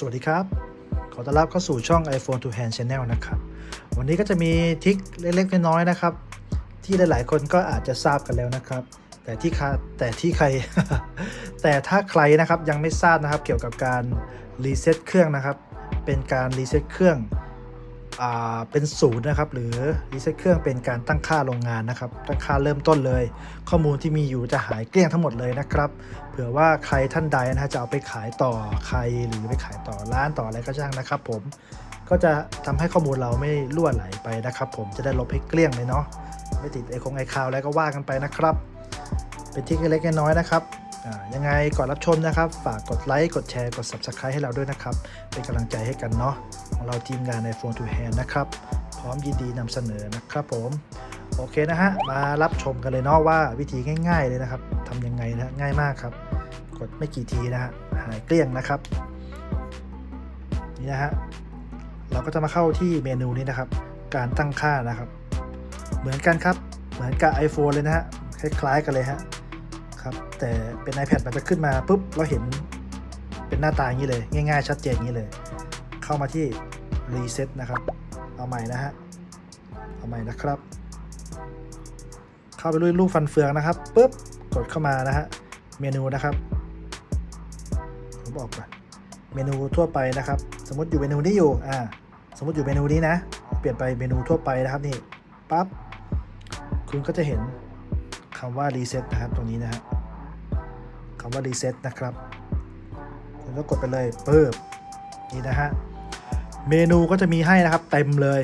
สวัสดีครับ ขอต้อนรับเข้าสู่ช่อง iPhone to Hand Channel นะครับ วันนี้ก็จะมีทิคเล็กๆน้อยๆนะครับ ที่หลายๆคนก็อาจจะทราบกันแล้วนะครับ แต่ที่คาแต่ที่ใคร แต่ถ้าใครนะครับยังไม่ทราบนะครับ เกี่ยวกับการรีเซ็ตเครื่องนะครับ เป็นการรีเซ็ตเครื่อง เป็นศูนย์นะครับ หรือรีเซ็ตเครื่องเป็นการตั้งค่าโรงงานนะครับ ตั้งค่าเริ่มต้นเลย ข้อมูลที่มีอยู่จะหายเกลี้ยงทั้งหมดเลยนะครับ เผื่อว่าใครท่านใดนะฮะจะเอาไปขายต่อใครหรือไปขายต่อร้านต่ออะไรก็ช่างนะครับ ผมก็จะทำให้ข้อมูลเราไม่ล่วไหลไปนะครับ ผมจะได้ลบให้เกลี้ยงเลยเนาะไม่ติดไอคงไอคาวแล้วก็ว่ากันไปนะครับ เป็นที่เล็กๆน้อยๆนะครับ ยังไงก่อนรับชมนะครับ ฝากกดไลค์กดแชร์กด Subscribe ให้เราด้วยนะครับ เป็นกำลังใจให้กันเนาะของเราทีมงานใน Phone to Hand นะครับ พร้อมยินดีนำเสนอนะครับผมโอเคนะฮะ มารับชมกันเลยเนาะว่าวิธีง่าย ๆ เลยนะครับทำยังไงนะง่ายมากครับ กดไม่กี่ทีนะฮะหายเกลี้ยงนะครับนี่นะฮะเราก็จะมาเข้าที่เมนูนี้นะครับ การตั้งค่านะครับ เหมือนกันครับเหมือนกับ iPhone เลยนะฮะคล้ายๆกันเลยฮะ ครับ แต่เป็น iPad มันจะขึ้นมาปุ๊บเราเห็นเป็นหน้าตาอย่างนี้เลย ง่าย ๆ ชัดเจนอย่างนี้เลย เข้ามาที่ Reset นะครับ เอาใหม่นะฮะ เอาใหม่นะครับ เข้าไปรูปฟันเฟืองนะครับปุ๊บกดเข้ามานะฮะ เมนูนะครับ ผมบอกก่อนเมนูทั่วไปนะครับ สมมติอยู่เมนูนี้อยู่ อ่า สมมติอยู่เมนูนี้นะ เปลี่ยนไปเมนูทั่วไปนะครับนี่ ปั๊บ คุณก็จะเห็น คำว่า reset นะครับตรงนี้นะฮะคำว่า reset นะครับคุณก็กดไปเลยปึ๊บนี่นะฮะเมนูก็จะมีให้นะครับเต็มเลย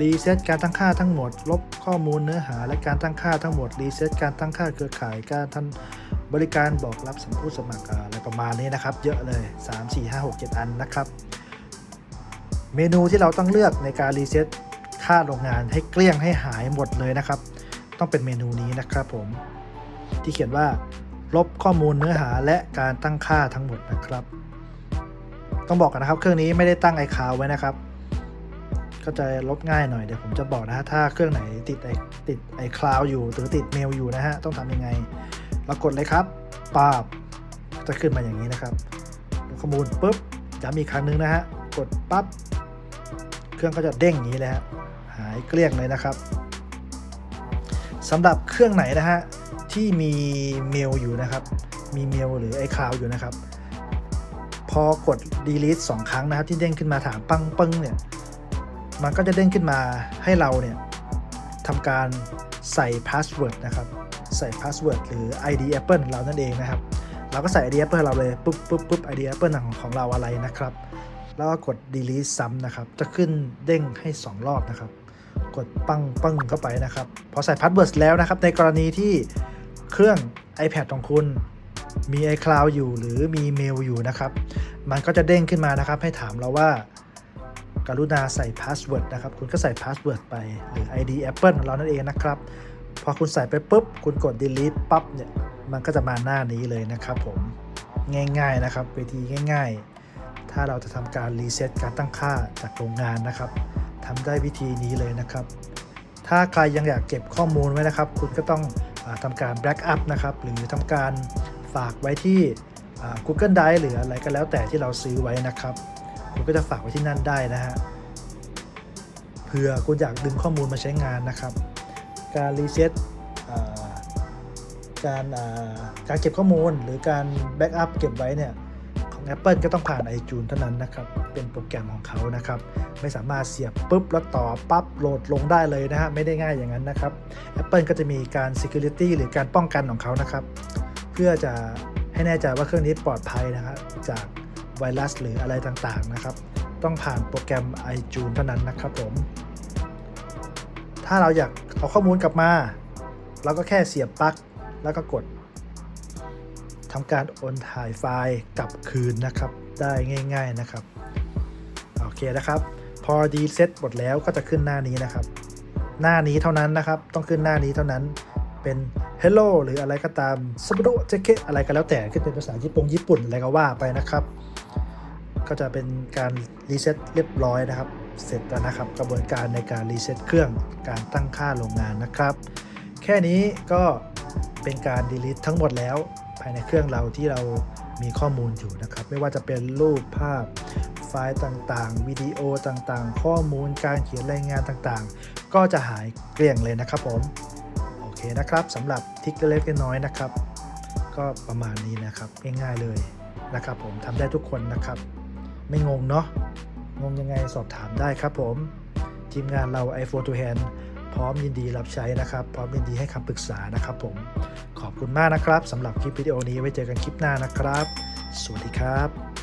รีเซ็ตการตั้งค่าทั้งหมด ลบข้อมูลเนื้อหา และการตั้งค่าทั้งหมดรีเซ็ตการตั้งค่าเครือข่ายการทันบริการบอกรับสำผู้สมัครอะไรประมาณนี้นะครับ เยอะเลย 3 4 5 6 7 อันนะครับ เมนูที่เราต้องเลือกในการรีเซ็ตค่าโรงงานให้เกลี้ยงให้หายหมดเลยนะครับ ต้องเป็นเมนูนี้นะครับผม ที่เขียนว่า ลบข้อมูลเนื้อหาและการตั้งค่าทั้งหมดนะครับ ต้องบอกกันนะครับ เครื่องนี้ไม่ได้ตั้งไอคาวไว้นะครับ ก็จะลบง่ายหน่อยเดี๋ยวผมจะบอกนะฮะถ้าเครื่องไหนติดไอติดไอคลาวอยู่หรือติดเมลอยู่นะฮะต้องทำยังไงเรากดเลยครับปาบจะขึ้นมาอย่างนี้นะครับข้อมูลปุ๊บย้ำอีครั้งหนึงนะฮะกดปั๊บเครื่องก็จะเด้งอย่างนี้เลยฮะหายเกลี้ยงเลยนะครับ สำหรับเครื่องไหนนะฮะที่มีเมลอยู่นะครับ มีเมลหรือไอคลาวอยู่นะครับ พอกด delete สองครั้งนะครับที่เด้งขึ้นมาถามปังปังเนี่ย มันก็จะเด้งขึ้นมาให้เราเนี่ยทำการใส่พาสเวิร์ดนะครับ ใส่พาสเวิร์ดหรือ ID Apple เรานั่นเองนะครับ เราก็ใส่ ID Apple เราเลยปุ๊บปุ๊บปุ๊บ ID Apple ของของเราอะไรนะครับ แล้วก็กด delete ซ้ำนะครับ จะขึ้นเด้งให้ 2 รอบนะครับ กดปังปังเข้าไปนะครับ พอใส่พาสเวิร์ดแล้วนะครับ ในกรณีที่เครื่อง iPad ของคุณมี iCloud อยู่หรือมีเมลอยู่นะครับ มันก็จะเด้งขึ้นมานะครับ ให้ถามเราว่า กรุณาใส่พาสเวิร์ดนะครับ คุณก็ใส่พาสเวิร์ดไปหรือ ID Apple ของเรานั่นเองนะครับ พอคุณใส่ไปปุ๊บ คุณกด delete ปั๊บเนี่ย มันก็จะมาหน้านี้เลยนะครับผมง่าย ๆ นะครับเวทีง่าย ๆ ถ้าเราจะทำการรีเซ็ตการตั้งค่าจากโรงงานนะครับ ทำได้วิธีนี้เลยนะครับ ถ้าใครยังอยากเก็บข้อมูลไว้นะครับ คุณก็ต้องอทำการ backup นะครับ หรือทำการฝากไว้ที่ Google Drive หรืออะไรก็แล้วแต่ที่เราซื้อไว้นะครับ คุณก็จะฝากไว้ที่นั่นได้นะฮะเผื่อคุณอยากดึงข้อมูลมาใช้งานนะครับ การรีเซ็ตการการเก็บข้อมูลหรือการแบ็กอัพเก็บไว้เนี่ย ของ Apple ก็ต้องผ่าน iTunes เท่านั้นนะครับ เป็นโปรแกรมของเขานะครับ ไม่สามารถเสียบปุ๊บแล้วต่อปั๊บโหลดลงได้เลยนะฮะ ไม่ได้ง่ายอย่างนั้นนะครับ Apple ก็จะมีการ Security หรือการป้องกันของเขานะครับ เพื่อจะให้แน่ใจว่าเครื่องนี้ปลอดภัยนะครับจากไวรัสหรืออะไรต่างๆนะครับ ต้องผ่านโปรแกรม iTunes เท่านั้นนะครับผม ถ้าเราอยากเอาข้อมูลกลับมา เราก็แค่เสียบปลั๊กแล้วก็กด ทำการโอนถ่ายไฟล์กลับคืนนะครับ ได้ง่าย ๆนะครับ โอเคนะครับ พอดีเซ็ตหมดแล้วก็จะขึ้นหน้านี้นะครับ หน้านี้เท่านั้นนะครับ ต้องขึ้นหน้านี้เท่านั้นเป็น hello หรืออะไรก็ตามสมุดเจเกอะไรก็แล้วแต่ขึ้นเป็นภาษาญี่ปุ่งญี่ปุ่นอะไรก็ว่าไปนะครับ ก็จะเป็นการรีเซ็ตเรียบร้อยนะครับ เสร็จแล้วนะครับ กระบวนการในการรีเซ็ตเครื่องการตั้งค่าโรงงานนะครับ แค่นี้ก็เป็นการ delete ทั้งหมดแล้ว ภายในเครื่องเราที่เรามีข้อมูลอยู่นะครับ ไม่ว่าจะเป็นรูปภาพไฟล์ต่างๆ วิดีโอต่างๆ ข้อมูลการเขียนรายงานต่างๆ ก็จะหายเกลี้ยงเลยนะครับผม โอเคนะครับสำหรับทิกเล็กๆน้อยๆนะครับ ก็ประมาณนี้นะครับง่ายๆเลยนะครับผมทำได้ทุกคนนะครับ ไม่งงเนาะงงยังไงสอบถามได้ครับผม ทีมงานเรา iPhone to Hand พร้อมยินดีรับใช้นะครับ พร้อมยินดีให้คำปรึกษานะครับผม ขอบคุณมากนะครับสำหรับคลิปวิดีโอนี้ไว้เจอกันคลิปหน้านะครับ สวัสดีครับ